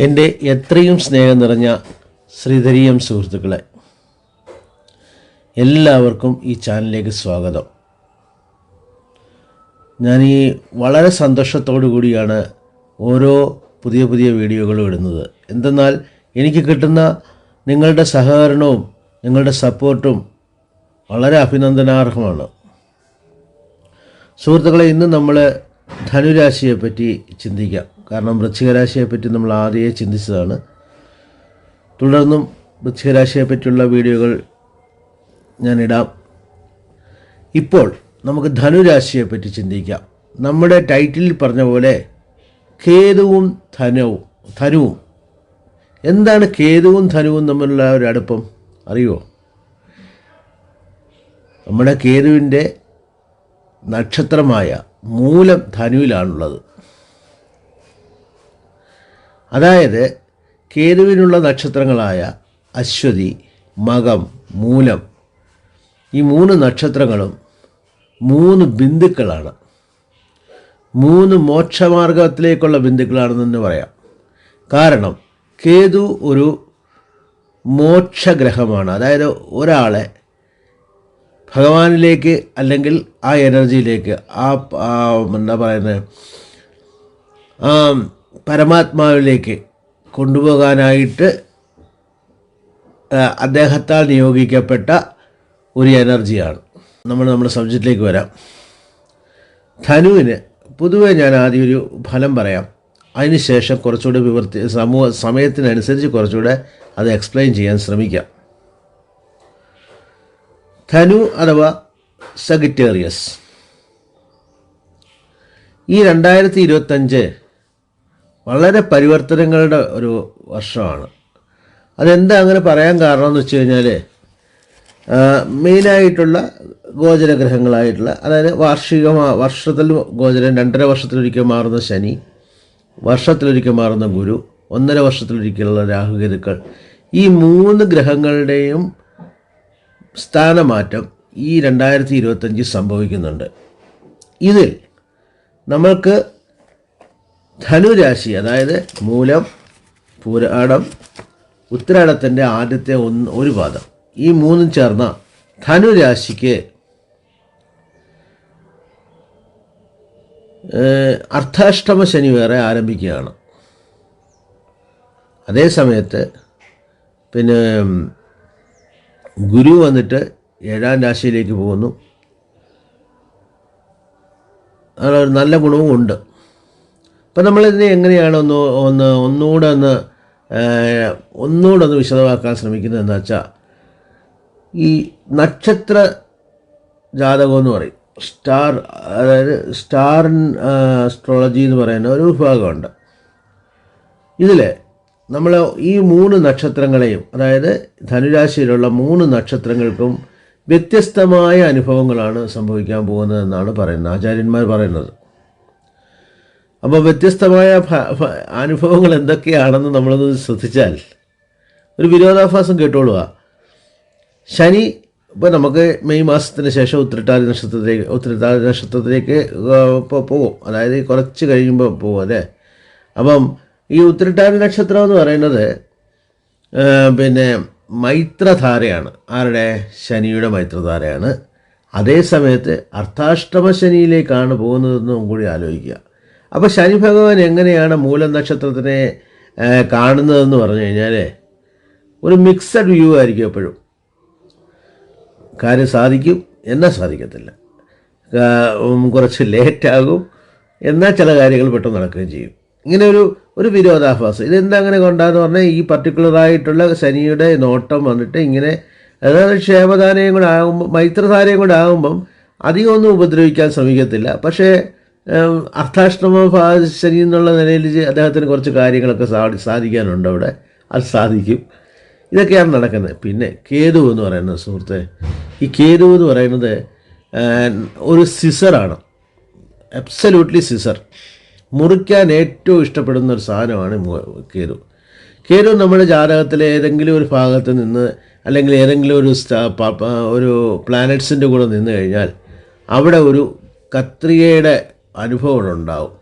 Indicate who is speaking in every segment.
Speaker 1: എന്റെ എത്രയും സ്നേഹം നിറഞ്ഞ ശ്രീധരീയം സുഹൃത്തുക്കളെ എല്ലാവർക്കും ഈ ചാനലിലേക്ക് സ്വാഗതം. ഞാൻ ഈ വളരെ സന്തോഷത്തോടു കൂടിയാണ് ഓരോ പുതിയ പുതിയ വീഡിയോകളും ഇടുന്നത്. എന്തെന്നാൽ എനിക്ക് കിട്ടുന്ന നിങ്ങളുടെ സഹകരണവും നിങ്ങളുടെ സപ്പോർട്ടും വളരെ അഭിനന്ദനാർഹമാണ്. സുഹൃത്തുക്കളെ ഇന്ന് നമ്മൾ ധനുരാശിയെപ്പറ്റി ചിന്തിക്കാം. കാരണം വൃശ്ചികരാശിയെപ്പറ്റി നമ്മൾ ആദ്യമേ ചിന്തിച്ചതാണ്. തുടർന്നും വൃശ്ചികരാശിയെപ്പറ്റിയുള്ള വീഡിയോകൾ ഞാനിടാം ഇപ്പോൾ നമുക്ക് ധനുരാശിയെപ്പറ്റി ചിന്തിക്കാം. നമ്മുടെ ടൈറ്റിലിൽ പറഞ്ഞ പോലെ കേതുവും ധനവും ധനുവും. എന്താണ് കേതുവും ധനുവും തമ്മിലുള്ള ഒരു അടുപ്പം? അറിയുമോ നമ്മുടെ കേതുവിന്റെ നക്ഷത്രമായ മൂലം ധനുവിലാണുള്ളത്. അതായത് കേതുവിനുള്ള നക്ഷത്രങ്ങളായ അശ്വതി മകം മൂലം. ഈ മൂന്ന് നക്ഷത്രങ്ങളും മൂന്ന് ബിന്ദുക്കളാണ്. മൂന്ന് മോക്ഷമാർഗത്തിലേക്കുള്ള ബിന്ദുക്കളാണെന്ന് പറയാം. കാരണം കേതു ഒരു മോക്ഷഗ്രഹമാണ്. അതായത് ഒരാളെ ഭഗവാനിലേക്ക് അല്ലെങ്കിൽ ആ എനർജിയിലേക്ക് ആ എന്താ പറയുന്നത്? പരമാത്മാവിലേക്ക് കൊണ്ടുപോകാനായിട്ട് അദ്ദേഹത്താൽ നിയോഗിക്കപ്പെട്ട ഒരു എനർജിയാണ്. നമ്മൾ നമ്മുടെ സബ്ജക്റ്റിലേക്ക് വരാം. ധനുവിന് പൊതുവേ ഞാൻ ആദ്യം ഒരു ഫലം പറയാം. അതിനുശേഷം കുറച്ചുകൂടെ വിവർത്തി സമൂഹ സമയത്തിനനുസരിച്ച് കുറച്ചുകൂടെ അത് എക്സ്പ്ലെയിൻ ചെയ്യാൻ ശ്രമിക്കാം. ധനു അഥവാ സഗിറ്റേറിയസ് ഈ രണ്ടായിരത്തി ഇരുപത്തഞ്ച് വളരെ പരിവർത്തനങ്ങളുടെ ഒരു വർഷമാണ്. അതെന്താ അങ്ങനെ പറയാൻ കാരണം എന്ന് വെച്ച് കഴിഞ്ഞാൽ മെയിനായിട്ടുള്ള ഗോചരഗ്രഹങ്ങളായിട്ടുള്ള അതായത് വാർഷിക വർഷത്തിൽ ഗോചരം രണ്ടര വർഷത്തിലൊരിക്കൽ മാറുന്ന ശനി വർഷത്തിലൊരിക്കൽ മാറുന്ന ഗുരു ഒന്നര വർഷത്തിലൊരിക്കലുള്ള രാഹുകേതുക്കൾ ഈ മൂന്ന് ഗ്രഹങ്ങളുടെയും സ്ഥാനമാറ്റം ഈ രണ്ടായിരത്തി ഇരുപത്തഞ്ചിൽ സംഭവിക്കുന്നുണ്ട്. ഇതിൽ നമ്മൾക്ക് ധനുരാശി അതായത് മൂലം പൂരാടം ഉത്തരാടത്തിന്റെ ആദ്യത്തെ ഒന്ന് ഒരു പാദം. ഈ മൂന്നും ചേർന്ന ധനുരാശിക്ക് അർദ്ധാഷ്ടമ ശനി വേറെ ആരംഭിക്കുകയാണ്. അതേ സമയത്ത് പിന്നെ ഗുരു വന്നിട്ട് ഏഴാം രാശിയിലേക്ക് പോകുന്നു. അതിനൊരു നല്ല ഗുണവും ഉണ്ട്. അപ്പം നമ്മളിതിനെ എങ്ങനെയാണ് ഒന്ന് ഒന്ന് ഒന്നുകൂടെ ഒന്ന് ഒന്നുകൂടെ ഒന്ന് വിശദമാക്കാൻ ശ്രമിക്കുന്നത് എന്താ വെച്ചാൽ ഈ നക്ഷത്ര ജാതകം എന്ന് പറയും. സ്റ്റാർ അതായത് സ്റ്റാർ അസ്ട്രോളജി എന്ന് പറയുന്ന ഒരു വിഭാഗമുണ്ട്. ഇതിൽ നമ്മൾ ഈ മൂന്ന് നക്ഷത്രങ്ങളെയും അതായത് ധനുരാശിയിലുള്ള മൂന്ന് നക്ഷത്രങ്ങൾക്കും വ്യത്യസ്തമായ അനുഭവങ്ങളാണ് സംഭവിക്കാൻ പോകുന്നതെന്നാണ് പറയുന്നത്. ആചാര്യന്മാർ പറയുന്നത്. അപ്പോൾ വ്യത്യസ്തമായ അനുഭവങ്ങൾ എന്തൊക്കെയാണെന്ന് നമ്മളൊന്ന് ശ്രദ്ധിച്ചാൽ ഒരു വിരോധാഭാസം കേട്ടോളുക. ശനി ഇപ്പോൾ നമുക്ക് മെയ് മാസത്തിന് ശേഷം ഉത്തരട്ടാതി നക്ഷത്രത്തിലേക്ക് ഉത്തരട്ടാതി നക്ഷത്രത്തിലേക്ക് പോകും. അതായത് കുറച്ച് കഴിയുമ്പോൾ പോകും അല്ലേ? അപ്പം ഈ ഉത്തരട്ടാതി നക്ഷത്രം എന്ന് പറയുന്നത് പിന്നെ മൈത്രധാരയാണ്. ആരുടെ? ശനിയുടെ മൈത്രധാരയാണ്. അതേ സമയത്ത് അർത്ഥാഷ്ടമ ശനിയിലേക്കാണ് പോകുന്നതെന്നും കൂടി ആലോചിക്കുക. അപ്പോൾ ശനി ഭഗവാൻ എങ്ങനെയാണ് മൂലനക്ഷത്രത്തിനെ കാണുന്നതെന്ന് പറഞ്ഞു കഴിഞ്ഞാൽ ഒരു മിക്സഡ് വ്യൂ ആയിരിക്കും എപ്പോഴും. കാര്യം സാധിക്കും എന്നാൽ സാധിക്കത്തില്ല. കുറച്ച് ലേറ്റാകും എന്നാൽ ചില കാര്യങ്ങൾ പെട്ടെന്ന് നടക്കുകയും ചെയ്യും. ഇങ്ങനെ ഒരു ഒരു വിരോധാഭാസം. ഇതെന്താ അങ്ങനെ കൊണ്ടാന്ന് പറഞ്ഞാൽ ഈ പർട്ടിക്കുലറായിട്ടുള്ള ശനിയുടെ നോട്ടം വന്നിട്ട് ഇങ്ങനെ അതായത് ക്ഷേമധാനയും കൂടെ ആകുമ്പോൾ മൈത്രധാരയും കൂടെ ആകുമ്പം അധികമൊന്നും ഉപദ്രവിക്കാൻ ശ്രമിക്കത്തില്ല. പക്ഷേ ഉം, ശരി എന്നുള്ള നിലയിൽ അദ്ദേഹത്തിന് കുറച്ച് കാര്യങ്ങളൊക്കെ സാധി സാധിക്കാനുണ്ട് അവിടെ. അത് സാധിക്കും. ഇതൊക്കെയാണ് നടക്കുന്നത്. പിന്നെ കേതു എന്ന് പറയുന്നത് സുഹൃത്തെ ഈ കേതു എന്ന് പറയുന്നത് ഒരു സിസറാണ് അബ്സല്യൂട്ട്ലി സിസർ മുറിക്കാൻ ഏറ്റവും ഇഷ്ടപ്പെടുന്ന ഒരു സാധനമാണ് കേതു. കേതു നമ്മുടെ ജാതകത്തിലെ ഏതെങ്കിലും ഒരു ഭാഗത്ത് നിന്ന് അല്ലെങ്കിൽ ഏതെങ്കിലും ഒരു ഒരു പ്ലാനറ്റ്സിന്റെ കൂടെ നിന്ന് കഴിഞ്ഞാൽ അവിടെ ഒരു കത്രികയുടെ അനുഭവം ഉണ്ടാവും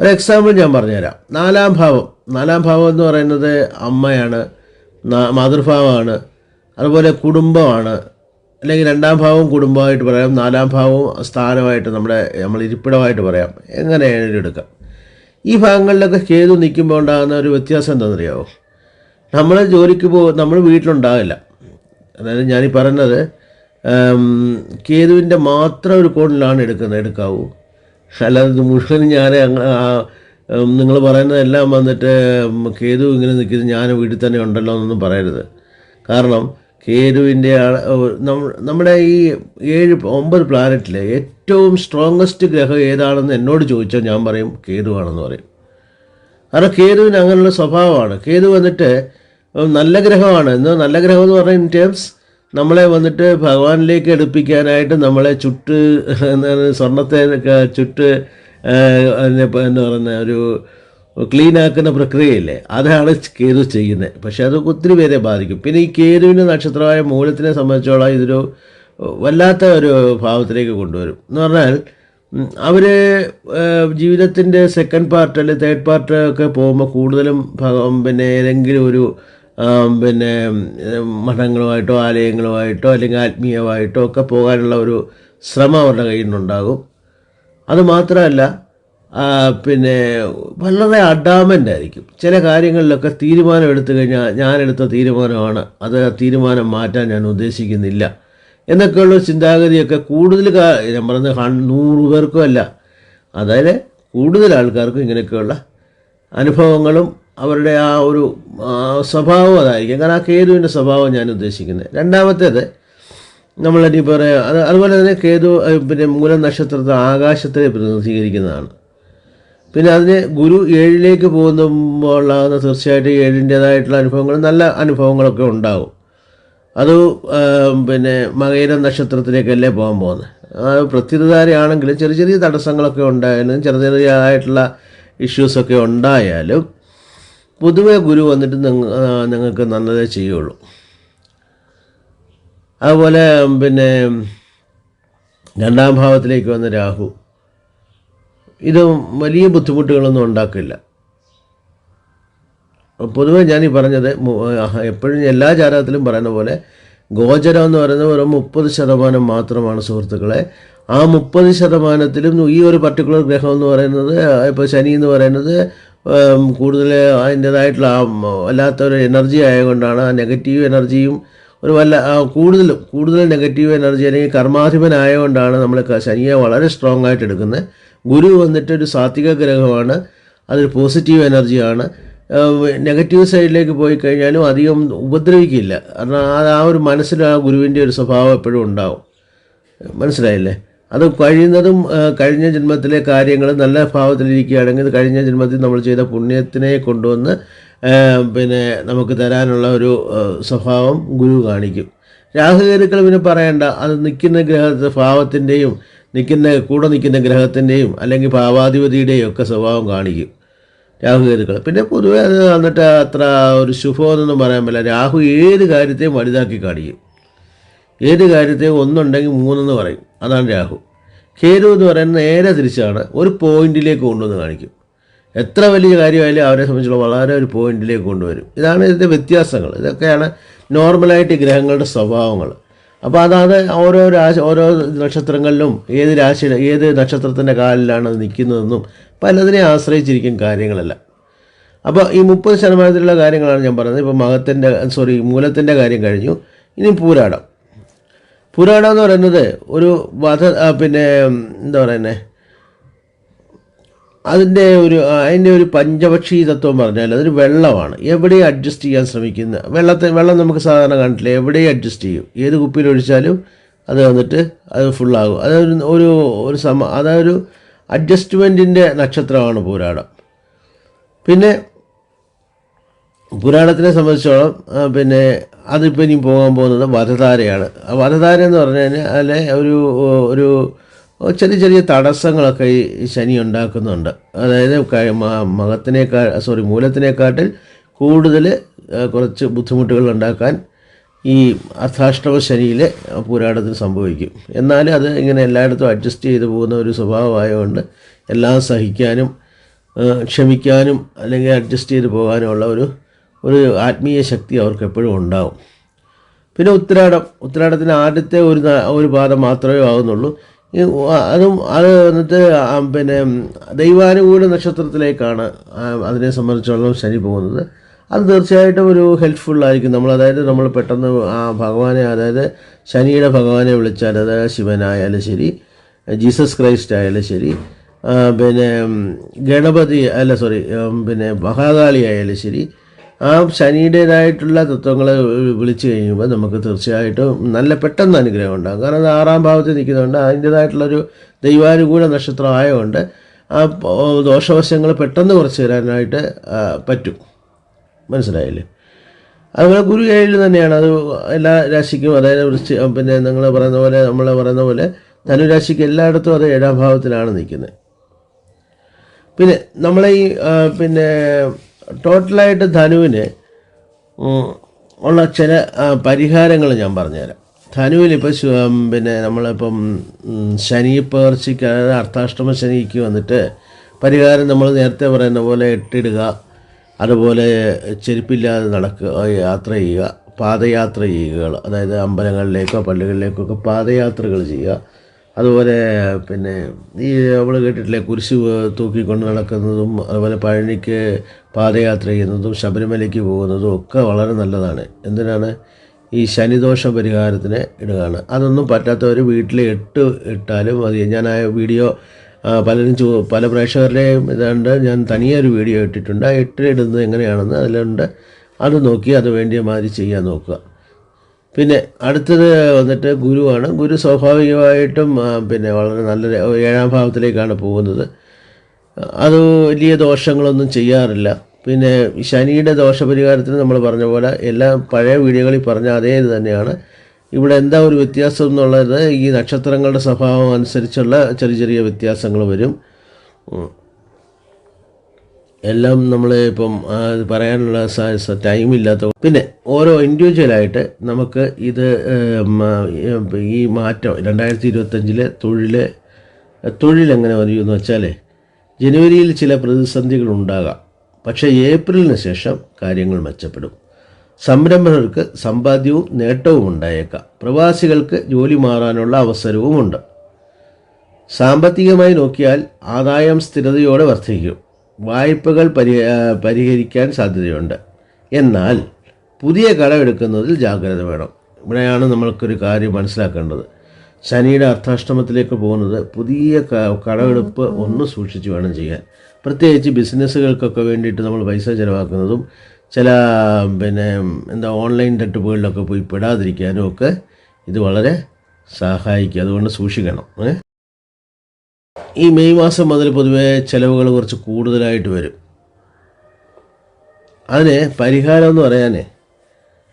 Speaker 1: ഒരു എക്സാമ്പിൾ ഞാൻ പറഞ്ഞുതരാം. നാലാം ഭാവം. നാലാം ഭാവം എന്ന് പറയുന്നത് അമ്മയാണ് മാതൃഭാവമാണ് അതുപോലെ കുടുംബമാണ്. അല്ലെങ്കിൽ രണ്ടാം ഭാവം കുടുംബമായിട്ട് പറയാം. നാലാം ഭാവവും സ്ഥാനമായിട്ട് നമ്മുടെ നമ്മൾ ഇരിപ്പിടമായിട്ട് പറയാം. എങ്ങനെയാണെങ്കിലും എടുക്കാം ഈ ഭാഗങ്ങളിലൊക്കെ കേതു നിൽക്കുമ്പോൾ ഉണ്ടാകുന്ന ഒരു വ്യത്യാസം എന്താണെന്നറിയാമോ നമ്മൾ ജോലിക്ക് പോ നമ്മൾ വീട്ടിലുണ്ടാകില്ല. അതായത് ഞാനീ പറഞ്ഞത് കേതുവിന്റെ മാത്രം ഒരു കോണിലാണ് എടുക്കുന്നത്. എടുക്കാവൂ. അല്ലാതെ മുഴുവൻ ഞാൻ നിങ്ങൾ പറയുന്നതെല്ലാം വന്നിട്ട് കേതു ഇങ്ങനെ നിൽക്കുന്നത് ഞാൻ വീട്ടിൽ തന്നെ ഉണ്ടല്ലോ എന്നൊന്നും പറയരുത്. കാരണം കേതുവിന്റെ നമ്മുടെ ഈ ഏഴ് ഒമ്പത് പ്ലാനറ്റിലെ ഏറ്റവും സ്ട്രോങ്ങസ്റ്റ് ഗ്രഹം ഏതാണെന്ന് എന്നോട് ചോദിച്ചാൽ ഞാൻ പറയും കേതുവാണെന്ന് പറയും. കാരണം കേതുവിന് അങ്ങനെയുള്ള സ്വഭാവമാണ്. കേതു വന്നിട്ട് നല്ല ഗ്രഹമാണ്. എന്ന് നല്ല ഗ്രഹം എന്ന് പറഞ്ഞ ഇൻ ടേംസ് നമ്മളെ വന്നിട്ട് ഭഗവാനിലേക്ക് എടുപ്പിക്കാനായിട്ട് നമ്മളെ ചുട്ട് എന്താണ് സ്വർണത്തെ ചുട്ട് എന്താ പറയുന്ന ഒരു ക്ലീൻ ആക്കുന്ന പ്രക്രിയയില്ലേ? അതാണ് കേതു ചെയ്യുന്നത് പക്ഷേ അത് ഒത്തിരി പേരെ ബാധിക്കും. പിന്നെ ഈ കേതുവിന്റെ നക്ഷത്രമായ മൂലത്തിനെ സംബന്ധിച്ചോളം ഇതൊരു വല്ലാത്ത ഒരു ഭാവത്തിലേക്ക് കൊണ്ടുവരും. എന്ന് പറഞ്ഞാൽ അവർ ജീവിതത്തിന്റെ സെക്കൻഡ് പാർട്ട് അല്ലെങ്കിൽ തേർഡ് പാർട്ട് ഒക്കെ പോകുമ്പോൾ കൂടുതലും പിന്നെ ഏതെങ്കിലും ഒരു പിന്നെ മഠങ്ങളുമായിട്ടോ ആലയങ്ങളുമായിട്ടോ അല്ലെങ്കിൽ ആത്മീയമായിട്ടോ ഒക്കെ പോകാനുള്ള ഒരു ശ്രമം അവരുടെ കയ്യിൽ നിന്നുണ്ടാകും അതുമാത്രമല്ല പിന്നെ വളരെ അഡാമന്റ് ആയിരിക്കും ചില കാര്യങ്ങളിലൊക്കെ തീരുമാനം എടുത്തു കഴിഞ്ഞാൽ ഞാനെടുത്ത തീരുമാനമാണ്. അത് തീരുമാനം മാറ്റാൻ ഞാൻ ഉദ്ദേശിക്കുന്നില്ല. എന്നൊക്കെയുള്ള ചിന്താഗതിയൊക്കെ കൂടുതൽ ഞാൻ പറയുന്നത് നൂറ് പേർക്കും അല്ല. അതായത് കൂടുതൽ ആൾക്കാർക്കും ഇങ്ങനെയൊക്കെയുള്ള അനുഭവങ്ങളും അവരുടെ ആ ഒരു സ്വഭാവം അതായിരിക്കും. കാരണം ആ കേതുവിന്റെ സ്വഭാവം ഞാൻ ഉദ്ദേശിക്കുന്നത്. രണ്ടാമത്തേത് നമ്മൾ ഇനി പറയാം അത് അതുപോലെ തന്നെ കേതു പിന്നെ മൂലനക്ഷത്രത്തെ ആകാശത്തെ പ്രതിനിധീകരിക്കുന്നതാണ്. പിന്നെ അതിന് ഗുരു ഏഴിലേക്ക് പോകുമ്പോഴുള്ള തീർച്ചയായിട്ടും ഏഴിന്റേതായിട്ടുള്ള അനുഭവങ്ങൾ നല്ല അനുഭവങ്ങളൊക്കെ ഉണ്ടാകും അത് പിന്നെ മകയിര നക്ഷത്രത്തിലേക്കല്ലേ പോകാൻ പോകുന്നത്. ആ പ്രത്യുതാരയാണെങ്കിലും ചെറിയ ചെറിയ തടസ്സങ്ങളൊക്കെ ഉണ്ടായാലും ചെറിയ ചെറിയതായിട്ടുള്ള ഇഷ്യൂസൊക്കെ ഉണ്ടായാലും പൊതുവെ ഗുരു വന്നിട്ട് നിങ്ങ നിങ്ങൾക്ക് നല്ലതേ ചെയ്യുള്ളൂ. അതുപോലെ പിന്നെ രണ്ടാം ഭാവത്തിലേക്ക് വന്ന രാഹു. ഇത് വലിയ ബുദ്ധിമുട്ടുകളൊന്നും ഉണ്ടാക്കില്ല. പൊതുവേ ഞാൻ ഈ പറഞ്ഞത് എപ്പോഴും എല്ലാ ജാതകത്തിലും പറയുന്ന പോലെ ഗോചരം എന്ന് പറയുന്നത് വെറും മുപ്പത് ശതമാനം മാത്രമാണ് സുഹൃത്തുക്കളെ. ആ മുപ്പത് ശതമാനത്തിലും ഈ ഒരു പർട്ടിക്കുലർ ഗ്രഹം എന്ന് പറയുന്നത് ഇപ്പോൾ ശനി എന്ന് പറയുന്നത് കൂടുതൽ അതിന്റേതായിട്ടുള്ള വല്ലാത്ത ഒരു എനർജി ആയതുകൊണ്ടാണ് ആ നെഗറ്റീവ് എനർജിയും ഒരു വല്ല കൂടുതലും കൂടുതൽ നെഗറ്റീവ് എനർജി അല്ലെങ്കിൽ കർമാധിപനായതുകൊണ്ടാണ് നമ്മൾ ശനിയെ വളരെ സ്ട്രോങ് ആയിട്ട് എടുക്കുന്നത്. ഗുരു വന്നിട്ട് ഒരു സാത്വിക ഗ്രഹമാണ്. അതൊരു പോസിറ്റീവ് എനർജിയാണ് നെഗറ്റീവ് സൈഡിലേക്ക് പോയി കഴിഞ്ഞാലും അധികം ഉപദ്രവിക്കില്ല. കാരണം ആ ഒരു മനസ്സിൽ ആ ഗുരുവിന്റെ ഒരു സ്വഭാവം എപ്പോഴും ഉണ്ടാവും. മനസ്സിലായില്ലേ? അത് കഴിയുന്നതും കഴിഞ്ഞ ജന്മത്തിലെ കാര്യങ്ങൾ നല്ല ഭാവത്തിലിരിക്കുകയാണെങ്കിൽ കഴിഞ്ഞ ജന്മത്തിൽ നമ്മൾ ചെയ്ത പുണ്യത്തിനെ കൊണ്ടുവന്ന് പിന്നെ നമുക്ക് തരാനുള്ള ഒരു സ്വഭാവം ഗുരു കാണിക്കും. രാഹുകേതുക്കൾ പിന്നെ പറയണ്ട അത് നിൽക്കുന്ന ഗ്രഹ ഭാവത്തിന്റെയും നിൽക്കുന്ന കൂടെ നിൽക്കുന്ന ഗ്രഹത്തിന്റെയും അല്ലെങ്കിൽ ഭാവാധിപതിയുടെയും ഒക്കെ സ്വഭാവം കാണിക്കും രാഹുകേതുക്കൾ പിന്നെ പൊതുവെ അത് വന്നിട്ട് അത്ര ഒരു ശുഭമെന്നൊന്നും പറയാൻ പറ്റില്ല. രാഹു ഏത് കാര്യത്തെയും വലുതാക്കി കാണിക്കും. ഏത് കാര്യത്തെയും ഒന്നുണ്ടെങ്കിൽ മൂന്നെന്ന് പറയും. അതാണ് രാഹു. കേതു എന്ന് പറയുന്നത് നേരെ തിരിച്ചാണ്. ഒരു പോയിന്റിലേക്ക് കൊണ്ടുവന്ന് കാണിക്കും. എത്ര വലിയ കാര്യമായാലും അവരെ സംബന്ധിച്ചുള്ള വളരെ ഒരു പോയിന്റിലേക്ക് കൊണ്ടുവരും. ഇതാണ് ഇതിന്റെ വ്യത്യാസങ്ങൾ. ഇതൊക്കെയാണ് നോർമലായിട്ട് ഗ്രഹങ്ങളുടെ സ്വഭാവങ്ങൾ. അപ്പോൾ അതാത് ഓരോ രാശി ഓരോ നക്ഷത്രങ്ങളിലും ഏത് രാശി ഏത് നക്ഷത്രത്തിന്റെ കാലിലാണ് അത് നിൽക്കുന്നതെന്നും പലതിനെ ആശ്രയിച്ചിരിക്കും കാര്യങ്ങളെല്ലാം. അപ്പോൾ ഈ മുപ്പത് ശതമാനത്തിലുള്ള കാര്യങ്ങളാണ് ഞാൻ പറയുന്നത് ഇപ്പോൾ മകത്തിന്റെ സോറി മൂലത്തിന്റെ കാര്യം കഴിഞ്ഞു. ഇനി പൂരാടം. പുരാണം എന്ന് പറയുന്നത് ഒരു വധ പിന്നെ എന്താ പറയുന്നത് അതിന്റെ ഒരു അതിന്റെ ഒരു പഞ്ചപക്ഷി തത്വം പറഞ്ഞാൽ അതൊരു വെള്ളമാണ്. എവിടെയും അഡ്ജസ്റ്റ് ചെയ്യാൻ ശ്രമിക്കുന്ന വെള്ളത്തെ വെള്ളം നമുക്ക് സാധാരണ കണ്ടില്ല എവിടെയും അഡ്ജസ്റ്റ് ചെയ്യും? ഏത് കുപ്പിയിൽ ഒഴിച്ചാലും അത് വന്നിട്ട് അത് ഫുള്ളാകും. അതൊരു ഒരു ഒരു സമ അതൊരു അഡ്ജസ്റ്റ്മെന്റിന്റെ നക്ഷത്രമാണ് പുരാണം. പിന്നെ പുരാണത്തിനെ സംബന്ധിച്ചോളം പിന്നെ അതിപ്പോൾ ഇനി പോകാൻ പോകുന്നത് ആ വധധാര എന്ന് പറഞ്ഞു കഴിഞ്ഞാൽ ഒരു ഒരു ചെറിയ ചെറിയ തടസ്സങ്ങളൊക്കെ ഈ ശനി ഉണ്ടാക്കുന്നുണ്ട്. അതായത് മകത്തിനേക്കാൾ സോറി മൂലത്തിനെക്കാട്ടിൽ കൂടുതൽ കുറച്ച് ബുദ്ധിമുട്ടുകൾ ഉണ്ടാക്കാൻ ഈ അർദ്ധാഷ്ടമ ശനിയിൽ പുരാണത്തിൽ സംഭവിക്കും. എന്നാൽ അത് ഇങ്ങനെ എല്ലായിടത്തും അഡ്ജസ്റ്റ് ചെയ്തു പോകുന്ന ഒരു സ്വഭാവമായതുകൊണ്ട് എല്ലാം സഹിക്കാനും ക്ഷമിക്കാനും അല്ലെങ്കിൽ അഡ്ജസ്റ്റ് ചെയ്ത് പോകാനുമുള്ള ഒരു ഒരു ആത്മീയ ശക്തി അവർക്ക് എപ്പോഴും ഉണ്ടാവും. പിന്നെ ഉത്തരാടം ഉത്തരാടത്തിന് ആദ്യത്തെ ഒരു ഒരു പാദം മാത്രമേ ആകുന്നുള്ളൂ. അതും അത് വന്നിട്ട് പിന്നെ ദൈവാനുകൂല നക്ഷത്രത്തിലേക്കാണ് അതിനെ സംബന്ധിച്ചോളം ശനി പോകുന്നത്. അത് തീർച്ചയായിട്ടും ഒരു ഹെൽപ്ഫുൾ ആയിരിക്കും. നമ്മൾ അതായത് നമ്മൾ പെട്ടെന്ന് ആ ഭഗവാനെ അതായത് ശനിയുടെ ഭഗവാനെ വിളിച്ചാൽ അതായത് ശിവനായാലും ശരി ജീസസ് ക്രൈസ്റ്റ് ആയാലും ശരി പിന്നെ ഗണപതി അല്ല സോറി പിന്നെ മഹാകാളി ആയാലും ശരി ആ ശനിയുടേതായിട്ടുള്ള തത്വങ്ങളെ വിളിച്ചു കഴിയുമ്പോൾ നമുക്ക് തീർച്ചയായിട്ടും നല്ല പെട്ടെന്ന് അനുഗ്രഹം ഉണ്ടാകും. കാരണം അത് ആറാം ഭാവത്തിൽ നിൽക്കുന്നതുകൊണ്ട് അതിന്റേതായിട്ടുള്ളൊരു ദൈവാനുകൂല നക്ഷത്രം ആയതുകൊണ്ട് ആ ദോഷവശങ്ങൾ പെട്ടെന്ന് കുറച്ച് തരാനായിട്ട് പറ്റും. മനസ്സിലായില്ലേ? അതുപോലെ ഗുരു ഏഴിൽ തന്നെയാണ്. അത് എല്ലാ രാശിക്കും അതായത് വൃശ്ചി പിന്നെ നിങ്ങൾ പറയുന്ന പോലെ നമ്മൾ പറയുന്ന പോലെ ധനുരാശിക്ക് എല്ലായിടത്തും അത് ഏഴാം ഭാവത്തിലാണ് നിൽക്കുന്നത്. പിന്നെ നമ്മളെ ഈ പിന്നെ ടോട്ടലായിട്ട് ധനുവിന് ഉള്ള ചില പരിഹാരങ്ങൾ ഞാൻ പറഞ്ഞുതരാം. ധനുവിൽ ഇപ്പോൾ പിന്നെ നമ്മളിപ്പം ശനി പകർച്ചയ്ക്ക് അതായത് അർത്ഥാഷ്ടമ ശനിക്ക് വന്നിട്ട് പരിഹാരം നമ്മൾ നേരത്തെ പറയുന്ന പോലെ ഇട്ടിടുക അതുപോലെ ചെരുപ്പില്ലാതെ നടക്കുക യാത്ര ചെയ്യുക പാദയാത്ര ചെയ്യുക അതായത് അമ്പലങ്ങളിലേക്കോ പള്ളികളിലേക്കോ ഒക്കെ പാദയാത്രകൾ ചെയ്യുക അതുപോലെ പിന്നെ ഈ നമ്മൾ കേട്ടിട്ടില്ലേ കുരിശ് തൂക്കിക്കൊണ്ട് നടക്കുന്നതും അതുപോലെ പഴനിക്ക് പാദയാത്ര ചെയ്യുന്നതും ശബരിമലയ്ക്ക് പോകുന്നതും ഒക്കെ വളരെ നല്ലതാണ്. എന്തിനാണ്? ഈ ശനിദോഷ പരിഹാരത്തിന് ഇടുകയാണ്. അതൊന്നും പറ്റാത്തവർ വീട്ടിൽ എട്ട് ഇട്ടാലും മതി. ഞാൻ ആ വീഡിയോ പലരും ചോ പല പ്രേക്ഷകരുടെയും ഇതുണ്ട് ഞാൻ തനിയെ ഒരു വീഡിയോ ഇട്ടിട്ടുണ്ട്. ആ എട്ട് ഇടുന്നത് എങ്ങനെയാണെന്ന് അതിലുണ്ട്. അത് നോക്കി അത് വേണ്ടിയ മാതിരി ചെയ്യാൻ നോക്കുക. പിന്നെ അടുത്തത് വന്നിട്ട് ഗുരുവാണ്. ഗുരു സ്വാഭാവികമായിട്ടും പിന്നെ വളരെ നല്ലൊരു ഏഴാം ഭാവത്തിലേക്കാണ് പോകുന്നത്. അത് വലിയ ദോഷങ്ങളൊന്നും ചെയ്യാറില്ല. പിന്നെ ശനിയുടെ ദോഷപരിഹാരത്തിന് നമ്മൾ പറഞ്ഞ പോലെ എല്ലാ പഴയ വീഡിയോകളിൽ പറഞ്ഞ അതേ ഇത് തന്നെയാണ്. ഇവിടെ എന്താ ഒരു വ്യത്യാസം എന്നുള്ളത് ഈ നക്ഷത്രങ്ങളുടെ സ്വഭാവം അനുസരിച്ചുള്ള ചെറിയ ചെറിയ വ്യത്യാസങ്ങൾ വരും. എല്ലാം നമ്മൾ ഇപ്പം പറയാനുള്ള ടൈം ഇല്ലാത്ത പിന്നെ ഓരോ ഇൻഡിവിജ്വലായിട്ട് നമുക്ക് ഇത് ഈ മാറ്റം രണ്ടായിരത്തി ഇരുപത്തഞ്ചിലെ തൊഴിൽ തൊഴിലെങ്ങനെ എന്ന് വെച്ചാൽ ജനുവരിയിൽ ചില പ്രതിസന്ധികൾ ഉണ്ടാകാം പക്ഷേ ഏപ്രിലിന് ശേഷം കാര്യങ്ങൾ മെച്ചപ്പെടും. സംരംഭകർക്ക് സമ്പാദ്യവും നേട്ടവും ഉണ്ടായേക്കാം. പ്രവാസികൾക്ക് ജോലി മാറാനുള്ള അവസരവുമുണ്ട് സാമ്പത്തികമായി നോക്കിയാൽ ആദായം സ്ഥിരതയോടെ വർദ്ധിക്കും. വായ്പകൾ പരി പരിഹരിക്കാൻ സാധ്യതയുണ്ട്. എന്നാൽ പുതിയ കടമെടുക്കുന്നതിൽ ജാഗ്രത വേണം. ഇവിടെയാണ് നമ്മൾക്കൊരു കാര്യം മനസ്സിലാക്കേണ്ടത്. ശനിയുടെ അർത്ഥാഷ്ടമത്തിലേക്ക് പോകുന്നത് പുതിയ കടമെടുപ്പ് ഒന്ന് സൂക്ഷിച്ച് വേണം ചെയ്യാൻ. പ്രത്യേകിച്ച് ബിസിനസ്സുകൾക്കൊക്കെ വേണ്ടിയിട്ട് നമ്മൾ പൈസ ചിലവാക്കുന്നതും ചില പിന്നെ എന്താ ഓൺലൈൻ തട്ടിപ്പുകളിലൊക്കെ പോയി പെടാതിരിക്കാനും ഒക്കെ ഇത് വളരെ സഹായിക്കും. അതുകൊണ്ട് സൂക്ഷിക്കണം. ഈ മെയ് മാസം മുതൽ പൊതുവേ ചിലവുകൾ കുറച്ച് കൂടുതലായിട്ട് വരും. അതിന് പരിഹാരം എന്ന് പറയാനേ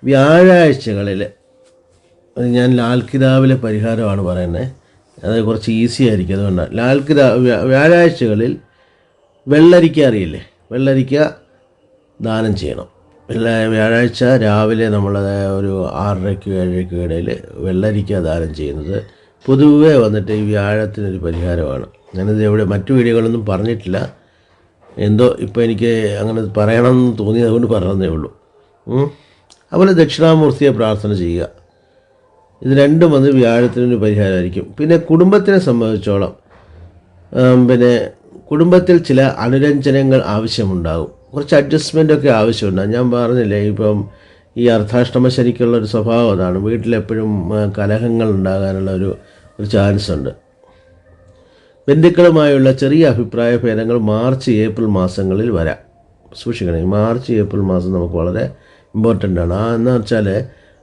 Speaker 1: വ്യാഴാഴ്ചകളിൽ ഞാൻ ലാൽ കിതാബിലെ പരിഹാരമാണ് പറയുന്നത് അത് കുറച്ച് ഈസി ആയിരിക്കും. അതുകൊണ്ടാണ് ലാൽ കിതാ വ്യാഴാഴ്ചകളിൽ വെള്ളരിക്ക അറിയില്ലേ? വെള്ളരിക്ക ദാനം ചെയ്യണം. വെള്ള വ്യാഴാഴ്ച രാവിലെ നമ്മൾ ഒരു ആറരയ്ക്ക് ഏഴരയ്ക്ക് ഇടയിൽ വെള്ളരിക്ക ദാനം ചെയ്യുന്നത് പൊതുവേ വന്നിട്ട് ഈ വ്യാഴത്തിനൊരു പരിഹാരമാണ്. ഞാനിത് എവിടെ മറ്റു വീഡിയോകളൊന്നും പറഞ്ഞിട്ടില്ല. എന്തോ ഇപ്പോൾ എനിക്ക് അങ്ങനെ പറയണമെന്ന് തോന്നിയത് കൊണ്ട് പറഞ്ഞതേ ഉള്ളൂ. അതുപോലെ ദക്ഷിണാമൂർത്തിയെ പ്രാർത്ഥന ചെയ്യുക. ഇത് രണ്ടും വന്ന് വ്യാഴത്തിനൊരു പരിഹാരമായിരിക്കും. പിന്നെ കുടുംബത്തിനെ സംബന്ധിച്ചോളം പിന്നെ കുടുംബത്തിൽ ചില അനുരഞ്ജനങ്ങൾ ആവശ്യമുണ്ടാകും. കുറച്ച് അഡ്ജസ്റ്റ്മെന്റൊക്കെ ആവശ്യമുണ്ടാകും. ഞാൻ പറഞ്ഞില്ലേ ഇപ്പം ഈ അർത്ഥാഷ്ടമ ശരിക്കുള്ള ഒരു സ്വഭാവം അതാണ്. വീട്ടിലെപ്പോഴും കലഹങ്ങൾ ഉണ്ടാകാനുള്ള ഒരു ഒരു ചാൻസ് ഉണ്ട്. ബന്ധുക്കളുമായുള്ള ചെറിയ അഭിപ്രായ ഭേദങ്ങൾ മാർച്ച് ഏപ്രിൽ മാസങ്ങളിൽ വരാം. സൂക്ഷിക്കണം മാർച്ച് ഏപ്രിൽ മാസം നമുക്ക് വളരെ ഇമ്പോർട്ടന്റ് ആണ്. ആ എന്ന് വെച്ചാൽ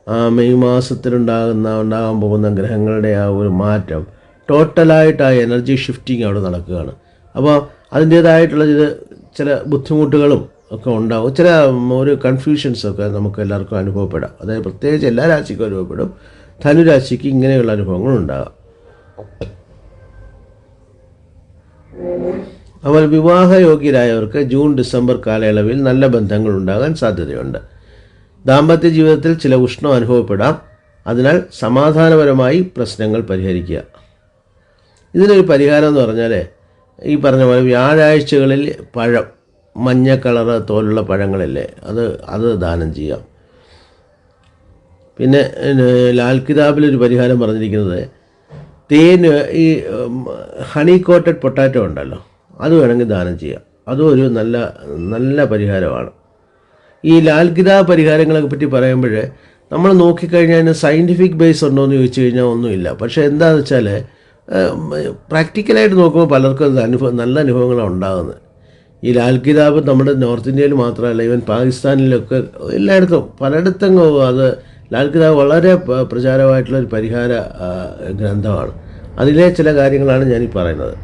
Speaker 1: മെയ് മാസത്തിലുണ്ടാകുന്ന ഉണ്ടാകാൻ പോകുന്ന ഗ്രഹങ്ങളുടെ ആ ഒരു മാറ്റം ടോട്ടലായിട്ട് ആ എനർജി ഷിഫ്റ്റിംഗ് അവിടെ നടക്കുകയാണ്. അപ്പോൾ അതിന്റേതായിട്ടുള്ള ഇത് ചില ബുദ്ധിമുട്ടുകളും ഒക്കെ ഉണ്ടാവും. ചില ഒരു കൺഫ്യൂഷൻസൊക്കെ നമുക്ക് എല്ലാവർക്കും അനുഭവപ്പെടാം. അതായത് പ്രത്യേകിച്ച് എല്ലാ രാശിക്കും അനുഭവപ്പെടും. ധനുരാശിക്ക് ഇങ്ങനെയുള്ള അനുഭവങ്ങളുണ്ടാകാം അവർ വിവാഹയോഗ്യരായവർക്ക് ജൂൺ ഡിസംബർ കാലയളവിൽ നല്ല ബന്ധങ്ങൾ ഉണ്ടാകാൻ സാധ്യതയുണ്ട്. ദാമ്പത്യ ജീവിതത്തിൽ ചില ഉഷ്ണം അനുഭവപ്പെടാം. അതിനാൽ സമാധാനപരമായി പ്രശ്നങ്ങൾ പരിഹരിക്കുക. ഇതിനൊരു പരിഹാരം എന്ന് പറഞ്ഞാൽ ഈ പറഞ്ഞ പോലെ വ്യാഴാഴ്ചകളിൽ പഴം മഞ്ഞ കളറ് തോലുള്ള പഴങ്ങളല്ലേ? അത് അത് ദാനം ചെയ്യാം. പിന്നെ ലാൽ കിതാബിലൊരു പരിഹാരം പറഞ്ഞിരിക്കുന്നത് തേൻ ഈ ഹണി കോട്ടഡ് പൊട്ടാറ്റോ ഉണ്ടല്ലോ അത് വേണമെങ്കിൽ ദാനം ചെയ്യാം. അതും ഒരു നല്ല നല്ല പരിഹാരമാണ്. ഈ ലാൽഗിത പരിഹാരങ്ങളൊക്കെ പരിഹാരങ്ങളെ പറ്റി പറയുമ്പോൾ നമ്മൾ നോക്കിക്കഴിഞ്ഞാൽ അതിന് സയന്റിഫിക് ബേസ് ഉണ്ടോ എന്ന് ചോദിച്ചു കഴിഞ്ഞാൽ ഒന്നുമില്ല. പക്ഷേ എന്താണെന്ന് വെച്ചാൽ പ്രാക്ടിക്കലായിട്ട് നോക്കുമ്പോൾ പലർക്കും അത് അനുഭവം നല്ല അനുഭവങ്ങളാണ് ഉണ്ടാകുന്നത്. ഈ ലാൽ കിതാബ് നമ്മുടെ നോർത്ത് ഇന്ത്യയിൽ മാത്രമല്ല ഈവൻ പാകിസ്ഥാനിലൊക്കെ എല്ലായിടത്തും പലയിടത്തും അത് ലാൽ കിതാബ് വളരെ പ്രചാരമായിട്ടുള്ള ഒരു പരിഹാര ഗ്രന്ഥമാണ്. അതിലെ ചില കാര്യങ്ങളാണ് ഞാനീ പറയുന്നത്.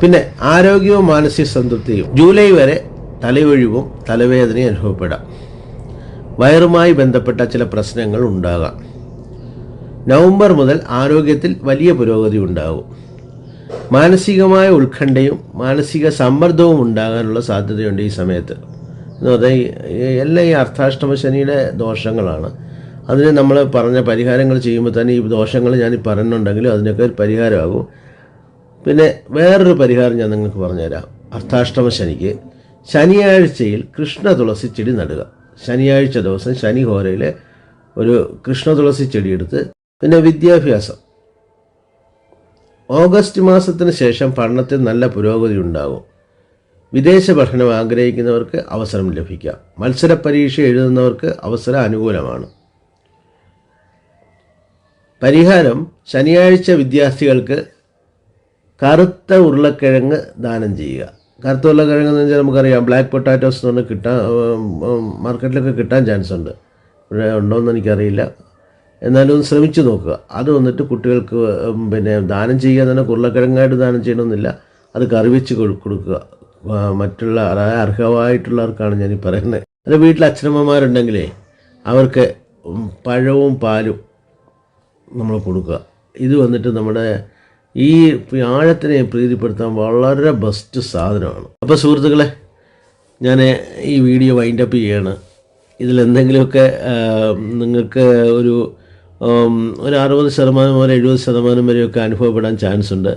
Speaker 1: പിന്നെ ആരോഗ്യവും മാനസിക സംതൃപ്തിയും. ജൂലൈ വരെ തലയൊഴിവും തലവേദനയും അനുഭവപ്പെടാം. വയറുമായി ബന്ധപ്പെട്ട ചില പ്രശ്നങ്ങൾ ഉണ്ടാകാം. നവംബർ മുതൽ ആരോഗ്യത്തിൽ വലിയ പുരോഗതി ഉണ്ടാകും. മാനസികമായ ഉത്കണ്ഠയും മാനസിക സമ്മർദ്ദവും ഉണ്ടാകാനുള്ള സാധ്യതയുണ്ട് ഈ സമയത്ത്. എന്ന് പറഞ്ഞാൽ എല്ലാം ഈ അർത്ഥാഷ്ടമ ശനിയുടെ ദോഷങ്ങളാണ്. അതിന് നമ്മൾ പറഞ്ഞ പരിഹാരങ്ങൾ ചെയ്യുമ്പോൾ തന്നെ ഈ ദോഷങ്ങൾ ഞാൻ ഈ പറയുന്നുണ്ടെങ്കിലും അതിനൊക്കെ ഒരു പരിഹാരമാകും. പിന്നെ വേറൊരു പരിഹാരം ഞാൻ നിങ്ങൾക്ക് പറഞ്ഞുതരാം. അർത്ഥാഷ്ടമ ശനിക്ക് ശനിയാഴ്ചയിൽ കൃഷ്ണ തുളസി ചെടി നടുക. ശനിയാഴ്ച ദിവസം ശനി ഹോരയിലെ ഒരു കൃഷ്ണ തുളസി ചെടി എടുത്ത് പിന്നെ വിദ്യാഭ്യാസം. ഓഗസ്റ്റ് മാസത്തിന് ശേഷം പഠനത്തിൽ നല്ല പുരോഗതി ഉണ്ടാകും. വിദേശ പഠനം ആഗ്രഹിക്കുന്നവർക്ക് അവസരം ലഭിക്കാം. മത്സര പരീക്ഷ എഴുതുന്നവർക്ക് അവസരം അനുകൂലമാണ്. പരിഹാരം ശനിയാഴ്ച വിദ്യാർത്ഥികൾക്ക് കറുത്ത ഉരുളക്കിഴങ്ങ് ദാനം ചെയ്യുക. കറുത്ത കിഴങ്ങെന്ന് വെച്ചാൽ നമുക്കറിയാം. ബ്ലാക്ക് പൊട്ടാറ്റോസ് എന്ന് പറഞ്ഞാൽ കിട്ടാൻ മാർക്കറ്റിലൊക്കെ കിട്ടാൻ ചാൻസ് ഉണ്ട്. ഇവിടെ ഉണ്ടോയെന്ന് എനിക്കറിയില്ല. എന്നാലും ഒന്ന് ശ്രമിച്ചു നോക്കുക. അത് വന്നിട്ട് കുട്ടികൾക്ക് പിന്നെ ദാനം ചെയ്യുക തന്നെ ഉരുളക്കിഴങ്ങായിട്ട് ദാനം ചെയ്യണമെന്നില്ല. അത് കറി വെച്ച് കൊടു- കൊടുക്കുക. മറ്റുള്ള അതായത് അർഹമായിട്ടുള്ളവർക്കാണ് ഞാൻ ഈ പറയുന്നത്. അല്ല വീട്ടിൽ അച്ഛനമ്മമാരുണ്ടെങ്കിലേ അവർക്ക് പഴവും പാലും നമ്മൾ കൊടുക്കുക. ഇത് വന്നിട്ട് നമ്മുടെ ഈ ആഴത്തിനെ പ്രീതിപ്പെടുത്താൻ വളരെ ബെസ്റ്റ് സാധനമാണ്. അപ്പോൾ സുഹൃത്തുക്കളെ ഞാൻ ഈ വീഡിയോ വൈൻഡപ്പ് ചെയ്യാണ്. ഇതിലെന്തെങ്കിലുമൊക്കെ നിങ്ങൾക്ക് ഒരു ഒരു അറുപത് ശതമാനം വരെ എഴുപത് ശതമാനം വരെയൊക്കെ അനുഭവപ്പെടാൻ ചാൻസ് ഉണ്ട്.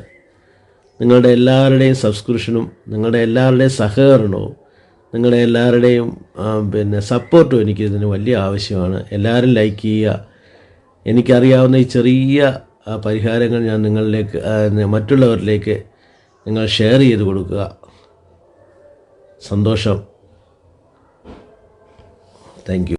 Speaker 1: നിങ്ങളുടെ എല്ലാവരുടെയും സബ്സ്ക്രിപ്ഷനും നിങ്ങളുടെ എല്ലാവരുടെയും സഹകരണവും നിങ്ങളുടെ എല്ലാവരുടെയും പിന്നെ സപ്പോർട്ടും എനിക്ക് ഇതിന് വലിയ ആവശ്യമാണ്. എല്ലാവരും ലൈക്ക് ചെയ്യുക. എനിക്കറിയാവുന്ന ഈ ചെറിയ ആ, പരിഹാരങ്ങൾ ഞാൻ നിങ്ങളിലേക്ക് മറ്റുള്ളവരിലേക്ക് നിങ്ങൾ ഷെയർ ചെയ്ത് കൊടുക്കുക. സന്തോഷം. താങ്ക്